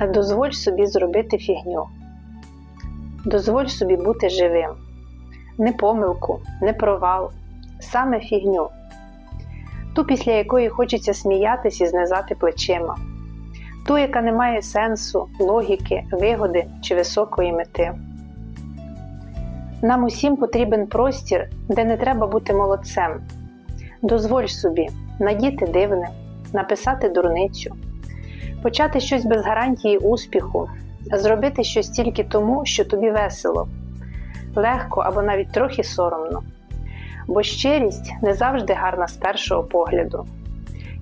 Дозволь собі зробити фігню. Дозволь собі бути живим. Не помилку, не провал, саме фігню. Ту, після якої хочеться сміятись і знизати плечима. Ту, яка не має сенсу, логіки, вигоди чи високої мети. Нам усім потрібен простір, де не треба бути молодцем. Дозволь собі надіти дивне, написати дурницю, почати щось без гарантії успіху, зробити щось тільки тому, що тобі весело, легко або навіть трохи соромно. Бо щирість не завжди гарна з першого погляду.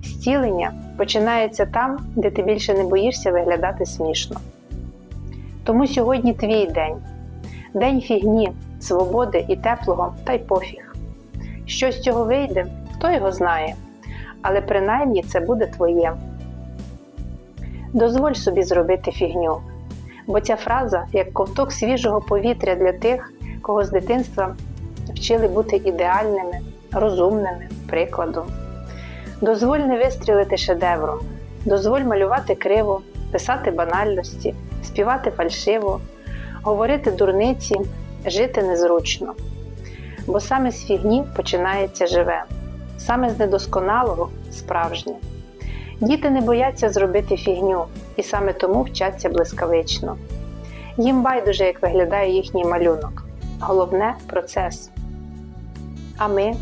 Зцілення починається там, де ти більше не боїшся виглядати смішно. Тому сьогодні твій день, день фігні, свободи і теплого, та й пофіг. Що з цього вийде, хто його знає, але принаймні це буде твоє. Дозволь собі зробити фігню, бо ця фраза як ковток свіжого повітря для тих, кого з дитинства вчили бути ідеальними, розумними, прикладом. Дозволь не вистрілити шедевром, дозволь малювати криво, писати банальності, співати фальшиво, говорити дурниці, жити незручно. Бо саме з фігні починається живе, саме з недосконалого справжнє. Діти не бояться зробити фігню і саме тому вчаться блискавично. Їм байдуже, як виглядає їхній малюнок. Головне процес. А ми?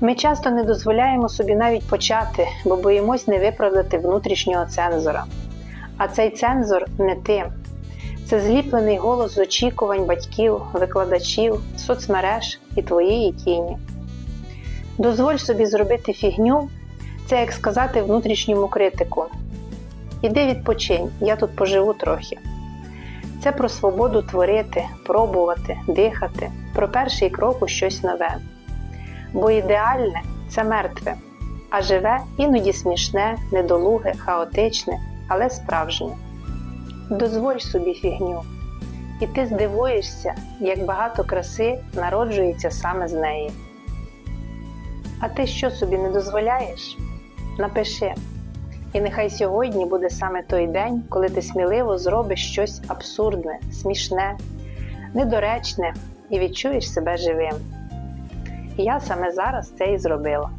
Ми часто не дозволяємо собі навіть почати, бо боїмось не виправдати внутрішнього цензора. А цей цензор не ти. Це зліплений голос з очікувань батьків, викладачів, соцмереж і твоєї тіні. Дозволь собі зробити фігню це як сказати внутрішньому критику: Іди відпочинь, я тут поживу трохи. Це про свободу творити, пробувати, дихати, про перший крок у щось нове. Бо ідеальне це мертве, а живе іноді смішне, недолуге, хаотичне, але справжнє. Дозволь собі фігню, і ти здивуєшся, як багато краси народжується саме з неї. А ти що собі не дозволяєш? Напиши. І нехай сьогодні буде саме той день, коли ти сміливо зробиш щось абсурдне, смішне, недоречне і відчуєш себе живим. І я саме зараз це і зробила.